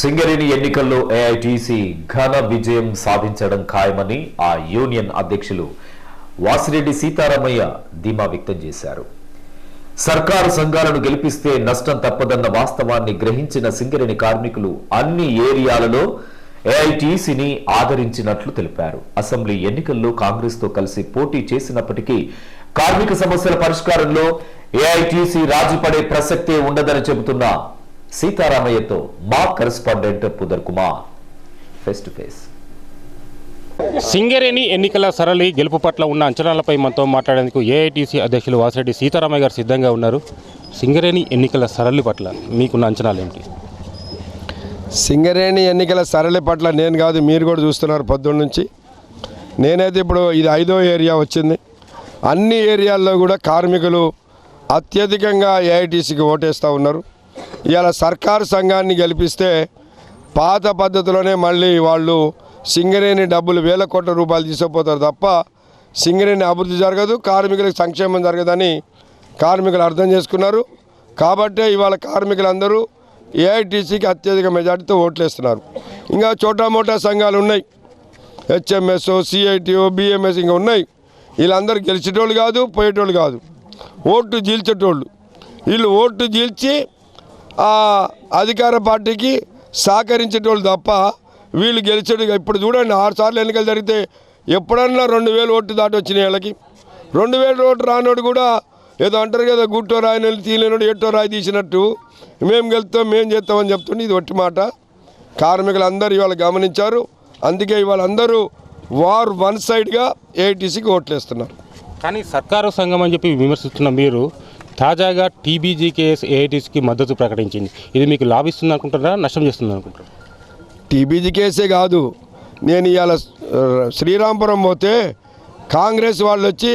సింగరేణి ఎన్నికల్లో ఏఐటీసీ ఘన విజయం సాధించడం ఖాయమని ఆ యూనియన్ అధ్యక్షులు వాసిరెడ్డి సీతారామయ్య ధీమా వ్యక్తం చేశారు. సర్కారు సంఘాలను గెలిపిస్తే నష్టం తప్పదన్న వాస్తవాన్ని గ్రహించిన సింగరేణి కార్మికులు అన్ని ఏరియాలలో ఏఐటీసీని ఆదరించినట్లు తెలిపారు. అసెంబ్లీ ఎన్నికల్లో కాంగ్రెస్తో కలిసి పోటీ చేసినప్పటికీ కార్మిక సమస్యల పరిష్కారంలో ఏఐటీసీ రాజీపడే ప్రసక్తే ఉండదని చెబుతున్న సీతారామయ్యతో మా correspondent పుదర్ Kumar. Face to face Singareni ఎన్నికల సరళి గెలుపు పట్ల ఉన్న అంచనాలపై మనతో మాట్లాడేందుకు ఏఐటీసీ అధ్యక్షులు వాసిరెడ్డి సీతారామయ్య గారు సిద్ధంగా ఉన్నారు. సింగరేణి ఎన్నికల సరళి పట్ల మీకున్న అంచనాలు ఏమిటి సింగరేణి ఎన్నికల సరళి పట్ల నేను కాదు మీరు కూడా చూస్తున్నారు పొద్దున్న నుంచి. నేనైతే ఇప్పుడు ఇది ఐదో ఏరియా వచ్చింది. అన్ని ఏరియాల్లో కూడా కార్మికులు అత్యధికంగా ఏఐటీసీకి ఓటేస్తూ ఉన్నారు. ఇవాళ సర్కారు సంఘాన్ని గెలిపిస్తే పాత పద్ధతిలోనే మళ్ళీ వాళ్ళు సింగరేణి డబ్బులు వేల కోట్ల రూపాయలు తీసుకుపోతారు తప్ప సింగరేణి అభివృద్ధి జరగదు కార్మికులకు సంక్షేమం జరగదని కార్మికులు అర్థం చేసుకున్నారు. కాబట్టే ఇవాళ కార్మికులందరూ ఏఐటీసీకి అత్యధిక మెజార్టీతో ఓట్లేస్తున్నారు. ఇంకా చోటా మోటా సంఘాలు ఉన్నాయి. హెచ్ఎంఎస్ సిఐటిఓ బిఎంఎస్ ఇంకా ఉన్నాయి. వీళ్ళందరూ గెలిచేటోళ్ళు కాదు పోయేటోళ్ళు కాదు. ఓటు జీల్చేటోళ్ళు. వీళ్ళు ఓటు జీల్చి అధికార పార్టీకి సహకరించేటోళ్ళు తప్ప వీళ్ళు గెలిచేది ఇప్పుడు చూడండి ఆరు సార్లు ఎన్నికలు జరిగితే ఎప్పుడన్నా రెండు వేలు ఓట్లు దాటి వచ్చినాయి వీళ్ళకి. రెండు వేల ఓటు రానోడు కూడా ఏదో అంటారు కదా గుట్టో రాయి తీలేనోడు ఎట్టో రాయి తీసినట్టు. మేము గెలుస్తాం మేము చేస్తామని చెప్తుండే ఇది ఒట్టి మాట. కార్మికులు అందరూ ఇవాళ గమనించారు. అందుకే ఇవాళ అందరూ వార్ వన్ సైడ్గా ఏఐటీసీకి ఓట్లేస్తున్నారు. కానీ సర్కారు సంఘం అని చెప్పి విమర్శిస్తున్న మీరు తాజాగా టీబీజీకేఎస్ ఏఐటీసీకి మద్దతు ప్రకటించింది. ఇది మీకు లాభిస్తుంది అనుకుంటారా నష్టం చేస్తుంది అనుకుంటారా టీబీజీ కేసే కాదు. నేను ఇవాళ శ్రీరాంపురం పోతే కాంగ్రెస్ వాళ్ళు వచ్చి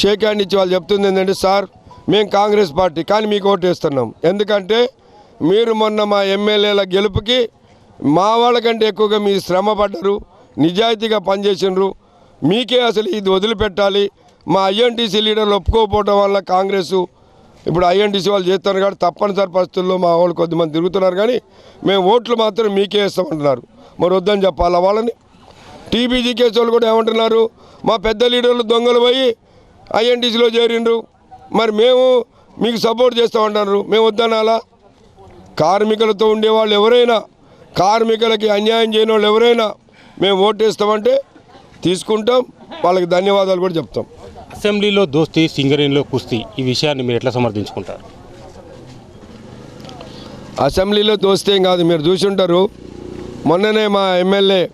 షేక్ హ్యాండ్ ఇచ్చి వాళ్ళు చెప్తుంది ఏంటంటే సార్ మేము కాంగ్రెస్ పార్టీ కానీ మీకు ఓటు వేస్తున్నాం. ఎందుకంటే మీరు మొన్న మా ఎమ్మెల్యేల గెలుపుకి మా వాళ్ళకంటే ఎక్కువగా మీ శ్రమ పడ్డరు నిజాయితీగా పనిచేసినారు. మీకే అసలు ఇది వదిలిపెట్టాలి. మా ఐఎన్టీసీ లీడర్లు ఒప్పుకోకపోవడం వల్ల కాంగ్రెస్ ఇప్పుడు ఐఎన్టీసీ వాళ్ళు చేస్తున్నారు కాబట్టి తప్పనిసరి పరిస్థితుల్లో మా వాళ్ళు కొద్దిమంది తిరుగుతున్నారు కానీ మేము ఓట్లు మాత్రం మీకే ఇస్తామంటున్నారు. మరి వద్దని చెప్పాలా వాళ్ళని? టీబీజీ కేసు వాళ్ళు కూడా ఏమంటున్నారు? మా పెద్ద లీడర్లు దొంగలు పోయి ఐఎన్టీసీలో చేరిండ్రు. మరి మేము మీకు సపోర్ట్ చేస్తామంటున్నారు. మేము వద్దనాలా? కార్మికులతో ఉండేవాళ్ళు ఎవరైనా కార్మికులకి అన్యాయం చేయని వాళ్ళు ఎవరైనా మేము ఓటేస్తామంటే తీసుకుంటాం. వాళ్ళకి ధన్యవాదాలు కూడా చెప్తాం. అసెంబ్లీలో దోస్తీ సింగరేణిలో కుస్తీ ఈ విషయాన్ని మీరు ఎట్లా సమర్థించుకుంటారు? అసెంబ్లీలో దోస్తేం కాదు మీరు చూసి ఉంటారు మొన్ననే మా ఎమ్మెల్యే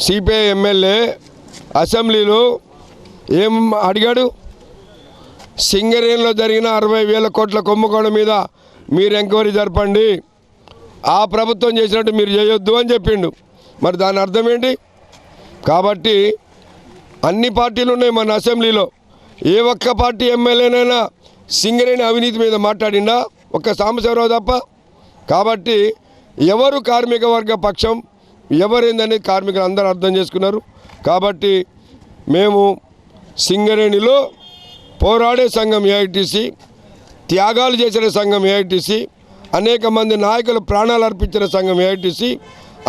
సిపిఐ ఎమ్మెల్యే అసెంబ్లీలో ఏం అడిగాడు? సింగరేణిలో జరిగిన అరవై వేల కోట్ల కుంభకోణం మీద మీరు ఎంక్వైరీ జరపండి. ఆ ప్రభుత్వం చేసినట్టు మీరు చేయొద్దు అని చెప్పిండు. మరి దాని అర్థం ఏంటి? కాబట్టి అన్ని పార్టీలు ఉన్నాయి మన అసెంబ్లీలో. ఏ ఒక్క పార్టీ ఎమ్మెల్యేనైనా సింగరేణి అవినీతి మీద మాట్లాడిందా ఒక్క సాంబశివరావు తప్ప. కాబట్టి ఎవరు కార్మిక వర్గ పక్షం ఎవరైందనేది కార్మికులు అందరూ అర్థం చేసుకున్నారు. కాబట్టి మేము సింగరేణిలో పోరాడే సంఘం ఏఐటీసీ త్యాగాలు చేసిన సంఘం ఏఐటీసీ అనేక మంది నాయకులు ప్రాణాలు అర్పించిన సంఘం ఏఐటీసీ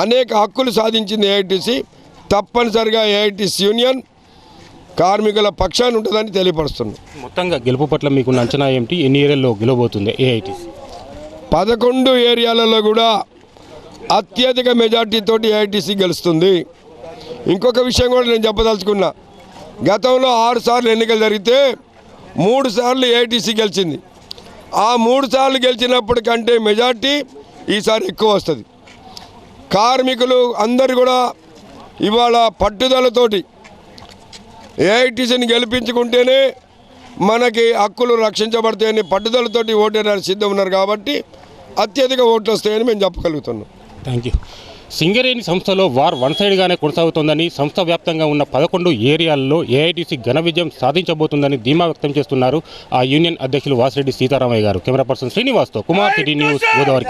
అనేక హక్కులు సాధించింది ఏఐటీసీ తప్పనిసరిగా ఏఐటీసీ యూనియన్ కార్మికుల పక్షాన్ని ఉంటుందని తెలియపరుస్తున్నాం. మొత్తంగా గెలుపు పట్ల మీకున్న అంచనా ఏమిటి? ఎన్ని ఏరియాల్లో గెలవబోతుంది ఏఐటీసీ పదకొండు ఏరియాలలో కూడా అత్యధిక మెజార్టీతోటి ఏఐటీసీ గెలుస్తుంది. ఇంకొక విషయం కూడా నేను చెప్పదలుచుకున్నా. గతంలో ఆరు సార్లు ఎన్నికలు జరిగితే మూడు సార్లు ఏఐటీసీ గెలిచింది. ఆ మూడు సార్లు గెలిచినప్పటి కంటే మెజార్టీ ఈసారి ఎక్కువ వస్తుంది. కార్మికులు అందరు కూడా ఇవాళ పట్టుదలతోటి ఏఐటీసీని గెలిపించుకుంటేనే మనకి హక్కులు రక్షించబడతాయని పట్టుదలతోటి ఓటేయడానికి సిద్ధం ఉన్నారు కాబట్టి అత్యధిక ఓట్లు వస్తాయని మేము చెప్పగలుగుతున్నాం. థ్యాంక్ యూ సింగరేణి సంస్థలో వార్ వన్ సైడ్గానే కొనసాగుతోందని సంస్థ వ్యాప్తంగా ఉన్న పదకొండు ఏరియాల్లో ఏఐటీసీ ఘన విజయం సాధించబోతుందని ధీమా వ్యక్తం చేస్తున్నారు ఆ యూనియన్ అధ్యక్షులు వాసిరెడ్డి సీతారామయ్య గారు. కెమెరా పర్సన్ శ్రీనివాస్తో కుమార్ సిటీ న్యూస్ గోదావరి